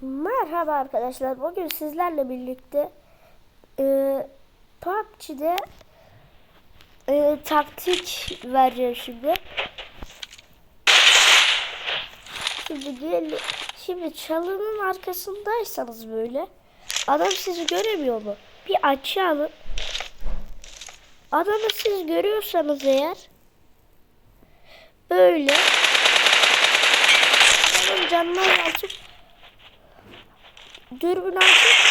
Merhaba arkadaşlar. Bugün sizlerle birlikte e, PUBG'de e, taktik vereceğim şimdi. Şimdi gel, şimdi çalının arkasındaysanız böyle adam sizi göremiyor mu? Bir açı alın. Adamı siz görüyorsanız eğer böyle adamın canına açıp dürbün açıp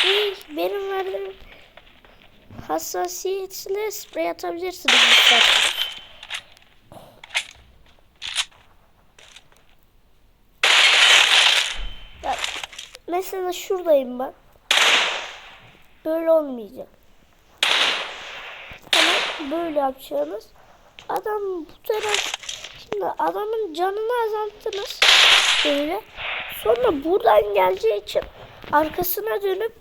sprey, benim verdiğim hassasiyetle sprey atabilirsiniz. Ya, mesela şuradayım ben. Böyle olmayacak. Ama böyle yapacağınız. Adam bu taraf şimdi adamın canını azalttınız. Böyle. Sonra buradan geleceği için arkasına dönüp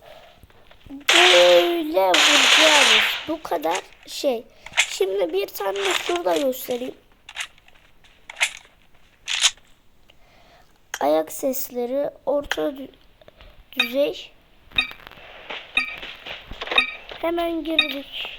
böyle vuracağınız. Bu kadar şey. Şimdi bir tane de şurada göstereyim. Ayak sesleri orta dü- düzey. Hemen girdik.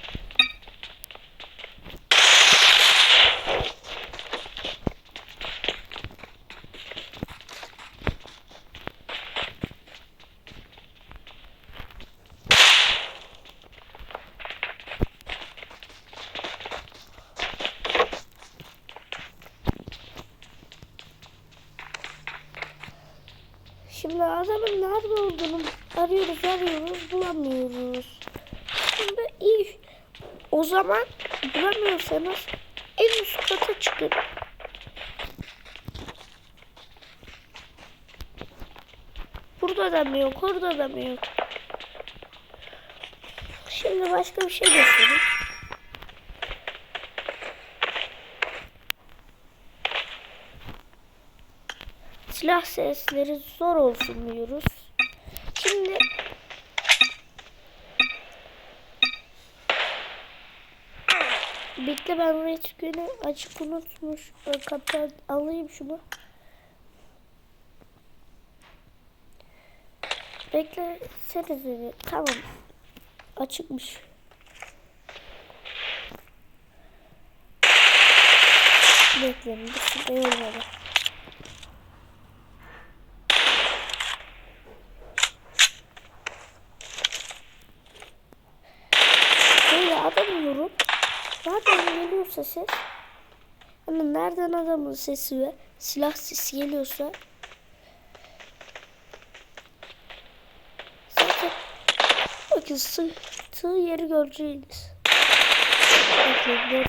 Şimdi adamın nerede olduğunu arıyoruz arıyoruz bulamıyoruz. Şimdi iyi. O zaman bulamıyorsanız en üst kata çıkın. Burada da mı yok, orada da mı yok? Şimdi başka bir şey göstereyim. Silah sesleri zor olsun diyoruz. Şimdi Bekle ben red günü açık unutmuş. Kapat alayım şunu. Bekle seni Tamam. Açıkmış. Bekleyin. Bir sürü olmadı. Böyle adam vurup nereden geliyorsa ses hani nereden adamın sesi ve silah sesi geliyorsa. Zaten bakın sıktığı yeri göreceğiniz. Bakın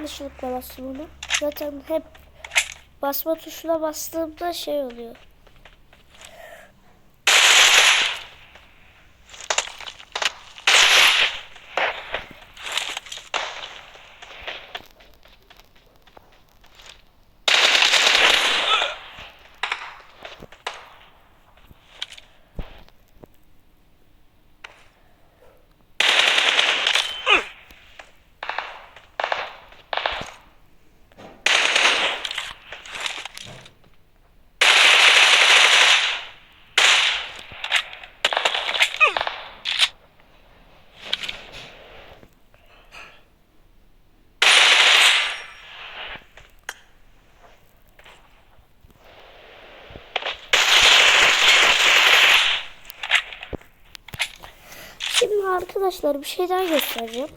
Yanlışlıkla bastım bunu. Zaten hep basma tuşuna bastığımda şey oluyor. Şimdi arkadaşlar bir şey daha göstereceğim.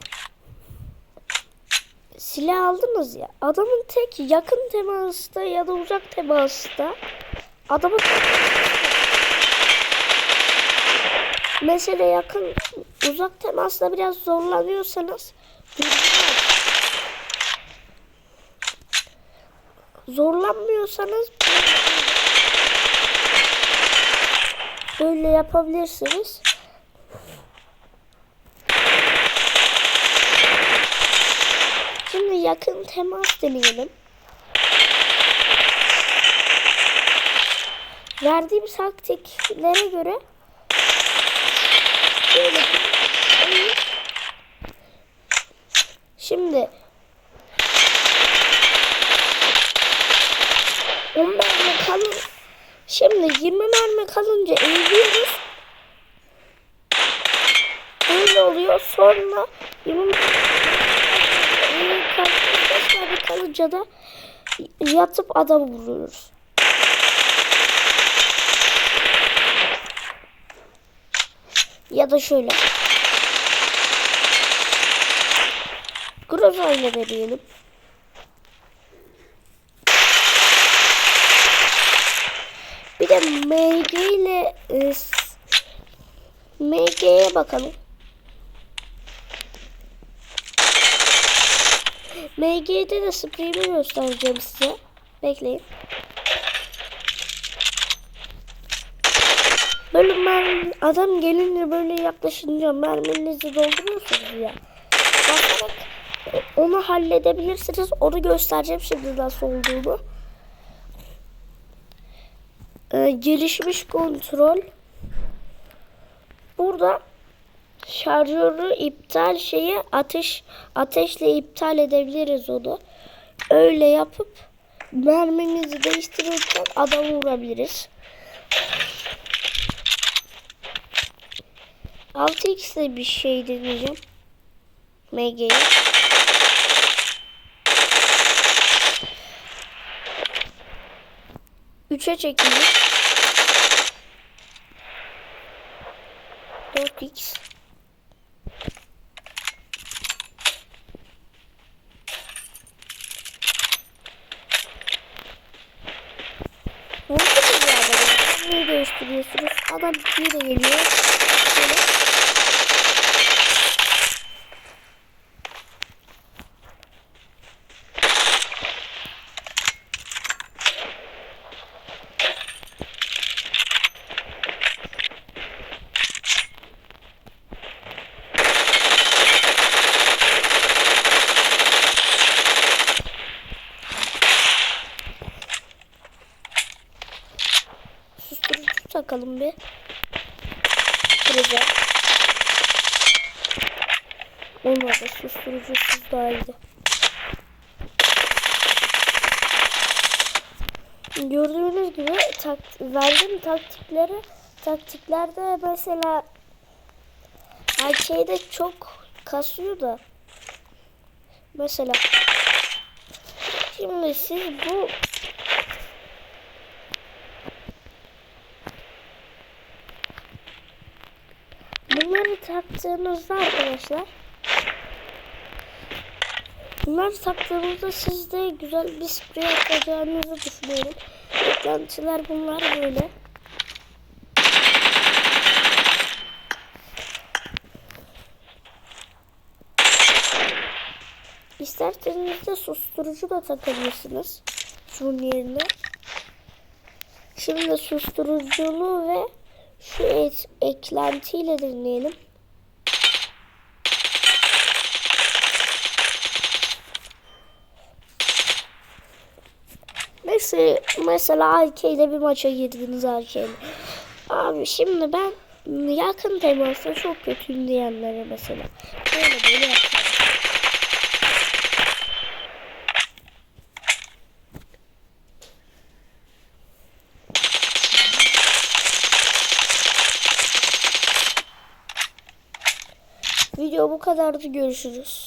Silah aldınız ya. Adamın tek yakın temasta ya da uzak temasta adamın mesela yakın uzak temasta biraz zorlanıyorsanız zorlanmıyorsanız böyle yapabilirsiniz. Şimdi yakın temas deneyelim. Verdiğim taktiklere göre böyle Şimdi 10 mermi kalın. Şimdi 20 mermi kalınca eğiliyoruz. Böyle oluyor. Sonra 20 mermi kalınca da yatıp adamı vuruyoruz. Ya da şöyle. Groza ile deneyelim. Bir de MG ile e, MG'ye bakalım. MG'de de spreyimi göstereceğim size. Bekleyin. Böyle mermi, adam gelince böyle yaklaşınca merminizi dolduruyorsunuz ya. Bakarak onu halledebilirsiniz. Onu göstereceğim şimdi nasıl olduğunu. Ee, gelişmiş kontrol. Burada şarjörü iptal şeyi ateş ateşle iptal edebiliriz onu. Öyle yapıp mermimizi değiştirirken adamı vurabiliriz. 6x'de bir şey deneyeceğim. MG'ye. Üçe çekeyim. 4x. Ne oldu bu ya böyle? Neyi değiştiriyorsunuz? Adam bir de geliyor. Şöyle. Takalım bir. Kırıca. Olmadı. Susturucusuz daha iyiydi. Gördüğünüz gibi tak, verdiğim taktikleri taktiklerde mesela arcade'de çok kasıyor da mesela şimdi siz bu Bunları taktığınızda arkadaşlar Bunları taktığınızda sizde güzel bir sprey atacağınızı düşünüyorum. Beklentiler bunlar böyle. İsterseniz de susturucu da takabilirsiniz. Şunun yerine. Şimdi susturuculu ve şu et, eklentiyle deneyelim. Mesela, mesela ile bir maça girdiniz ile. Abi şimdi ben yakın temasta çok kötüyüm diyenlere mesela. Böyle böyle yapacağım. Video bu kadardı. Görüşürüz.